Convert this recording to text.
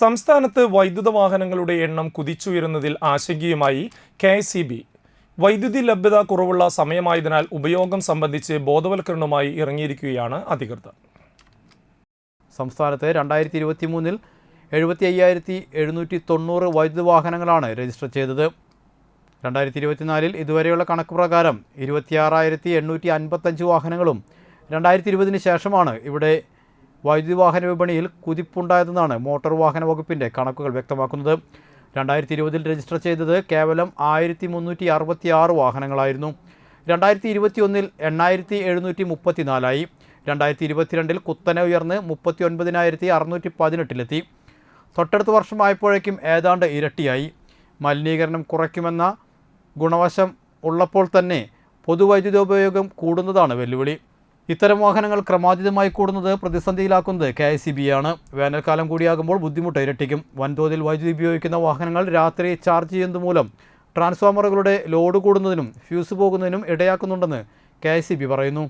സംസ്ഥാനത്ത് വൈദ്യുത വാഹനങ്ങളുടെ എണ്ണം കുതിച്ചുയരുന്നതിൽ ആശങ്കയുമായി കെ സി ബി. വൈദ്യുതി ലഭ്യത കുറവുള്ള സമയമായതിനാൽ ഉപയോഗം സംബന്ധിച്ച് ബോധവൽക്കരണവുമായി ഇറങ്ങിയിരിക്കുകയാണ് അധികൃതർ. സംസ്ഥാനത്ത് രണ്ടായിരത്തി ഇരുപത്തി മൂന്നിൽ എഴുപത്തി അയ്യായിരത്തി എഴുന്നൂറ്റി തൊണ്ണൂറ് വൈദ്യുത വാഹനങ്ങളാണ് രജിസ്റ്റർ ചെയ്തത്. രണ്ടായിരത്തി ഇരുപത്തിനാലിൽ ഇതുവരെയുള്ള കണക്ക് പ്രകാരം ഇരുപത്തിയാറായിരത്തി എണ്ണൂറ്റി അൻപത്തഞ്ച് വാഹനങ്ങളും രണ്ടായിരത്തി ഇരുപതിന് ശേഷമാണ് ഇവിടെ വൈദ്യുതി വാഹന വിപണിയിൽ കുതിപ്പുണ്ടായതെന്നാണ് മോട്ടോർ വാഹന വകുപ്പിന്റെ കണക്കുകൾ വ്യക്തമാക്കുന്നത്. രണ്ടായിരത്തി ഇരുപതിൽ രജിസ്റ്റർ ചെയ്തത് കേവലം ആയിരത്തി മുന്നൂറ്റി അറുപത്തി ആറ് വാഹനങ്ങളായിരുന്നു. രണ്ടായിരത്തി ഇരുപത്തി ഒന്നിൽ എണ്ണായിരത്തി എഴുന്നൂറ്റി മുപ്പത്തി നാലായി രണ്ടായിരത്തി ഇരുപത്തിരണ്ടിൽ കുത്തനെ ഉയർന്ന് മുപ്പത്തി ഒൻപതിനായിരത്തി അറുന്നൂറ്റി പതിനെട്ടിലെത്തി തൊട്ടടുത്ത വർഷമായപ്പോഴേക്കും ഏതാണ്ട് ഇരട്ടിയായി. മലിനീകരണം കുറയ്ക്കുമെന്ന ഗുണവശം ഉള്ളപ്പോൾ തന്നെ പൊതുവൈദ്യുതോപയോഗം കൂടുന്നതാണ് വെല്ലുവിളി. ഇത്തരം വാഹനങ്ങൾ ക്രമാതീതമായി കൂടുന്നത് പ്രതിസന്ധിയിലാക്കുന്നത് കെ ഐ സി ബി ആണ്. വേനൽക്കാലം കൂടിയാകുമ്പോൾ ബുദ്ധിമുട്ട് ഇരട്ടിക്കും. വൻതോതിൽ വൈദ്യുതി ഉപയോഗിക്കുന്ന വാഹനങ്ങൾ രാത്രി ചാർജ് ചെയ്യുന്നത് മൂലം ട്രാൻസ്ഫോമറുകളുടെ ലോഡ് കൂടുന്നതിനും ഫ്യൂസ് പോകുന്നതിനും ഇടയാക്കുന്നുണ്ടെന്ന് കെ പറയുന്നു.